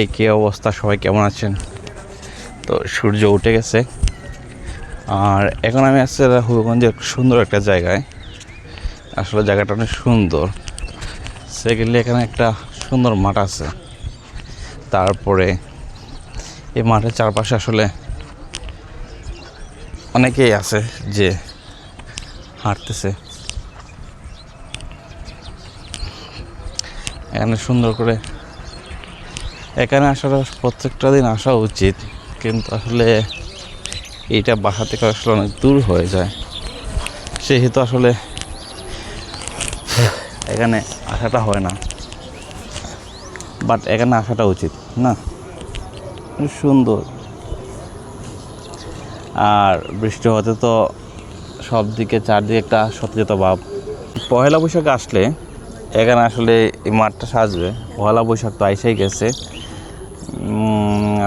এই কী অবস্থা, সবাই কেমন আছেন? তো সূর্য উঠে গেছে। আর এখন আমি আসছি হুবগঞ্জের সুন্দর একটা জায়গায়। আসলে জায়গাটা অনেক সুন্দর। সেকেন্ডলি এখানে একটা সুন্দর মাঠ আছে। তারপরে এই মাঠের চারপাশে আসলে অনেকেই আছে যে হাঁটতেছে। এখানে সুন্দর করে এখানে আসার প্রত্যেকটা দিন আসা উচিত, কিন্তু আসলে এইটা বাসা থেকে আসলে অনেক দূর হয়ে যায়। সেহেতু আসলে এখানে আসাটা হয় না। বাট এখানে আসাটা উচিত, না? সুন্দর। আর বৃষ্টি হতে তো সব দিকে চারদিকে একটা সতেজতা ভাব। পয়লা বৈশাখ আসলে এখানে আসলে এই মাঠটা সাজবে। পয়লা বৈশাখ তো আইসাই গেছে।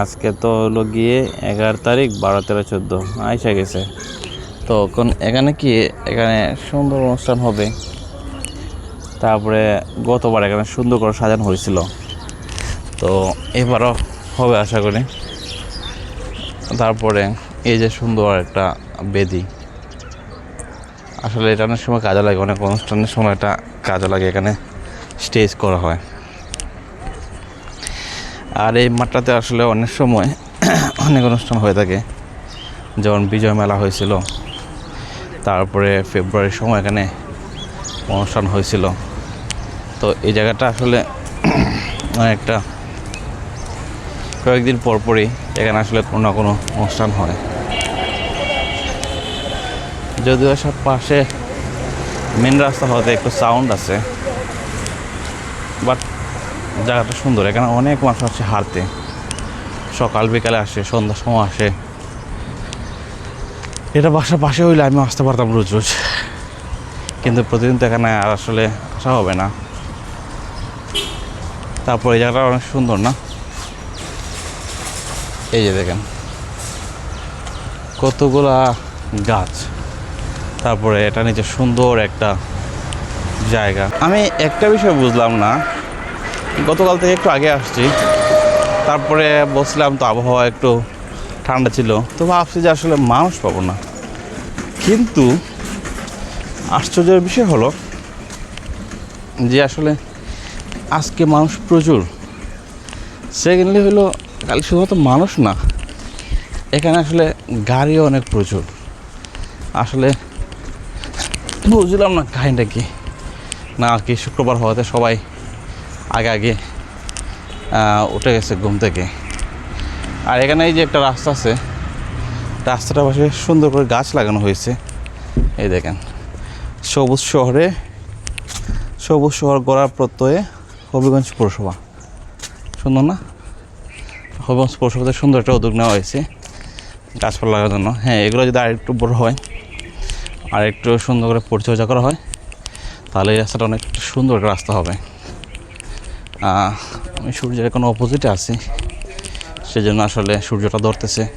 আজকে তো হলো গিয়ে এগারো তারিখ, বারো, তেরো, চোদ্দ। আইসা গেছে। তো কোন এখানে কি? এখানে সুন্দর অনুষ্ঠান হবে। তারপরে গতবার এখানে সুন্দর করে সাজানো হয়েছিল। তো এবারও হবে আশা করি। তারপরে এই যে সুন্দর একটা বেদি। আসলে এটা অনেক সময় কাজে লাগে, অনেক অনুষ্ঠানের সময় এটা কাজে লাগে এখানে স্টেজ করা হয়। আর এই মাঠটাতে আসলে অনেক সময় অনেক অনুষ্ঠান হয়ে থাকে। যেমন বিজয় মেলা হয়েছিল, তারপরে ফেব্রুয়ারির সময় এখানে অনুষ্ঠান হয়েছিল। তো এই জায়গাটা আসলে একটা কয়েকদিন পরপরই এখানে আসলে কোনো না কোনো অনুষ্ঠান হয়। যদিও সব পাশে মেন রাস্তা হতে একটু সাউন্ড আছে বাট জায়গাটা সুন্দর, এখানে অনেক মানুষ আছে হাঁটতে। সকাল, বিকালে আসে, সন্ধ্যার সময় আসে। এটা বাসার পাশে হইলে আমি আসতে পারতাম রোজ রোজ। কিন্তু প্রতিদিন তো এখানে আর আসলে আসা হবে না। তারপর এই জায়গাটা অনেক সুন্দর না? এই যে দেখেন। কতগুলা গাছ। তারপরে এটা নিচে সুন্দর একটা জায়গা। আমি একটা বিষয় বুঝলাম না গতকাল থেকে একটু আগে আসছি। তারপরে বসলাম তো আবহাওয়া একটু ঠান্ডা ছিল। তো ভাবছি যে আসলে মানুষ পাবো না। কিন্তু আশ্চর্যের বিষয় হলো যে আসলে আজকে মানুষ প্রচুর। সেকেন্ডলি হলো খালি শুধুমাত্র মানুষ না, এখানে আসলে গাড়িও অনেক প্রচুর। আসলে বুঝলাম না কাহিনটা কি। না আর কি শুক্রবার হওয়াতে সবাই আগে আগে উঠে গেছে ঘুম থেকে। আর এখানে এই যে একটা রাস্তা আছে রাস্তাটার পাশে সুন্দর করে গাছ লাগানো হয়েছে। এই দেখেন, সবুজ শহরে, সবুজ শহর গড়ার প্রত্যয়ে হবিগঞ্জ পৌরসভা। সুন্দর না? হবিগঞ্জ পৌরসভাতে সুন্দর একটা উদ্যোগ নেওয়া হয়েছে গাছপালা লাগানোর জন্য। হ্যাঁ এগুলো যদি আরেকটু বড় হয় আর একটু সুন্দর করে পরিচর্যা করা হয়, তাহলে এই রাস্তাটা অনেক সুন্দর একটা রাস্তা হবে। আমি সূর্যের কোনো অপোজিটে আছি। সেজন্য আসলে সূর্যটা ধরতেছে।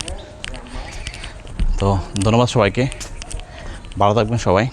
তো ধন্যবাদ সবাইকে। ভালো থাকবেন সবাই।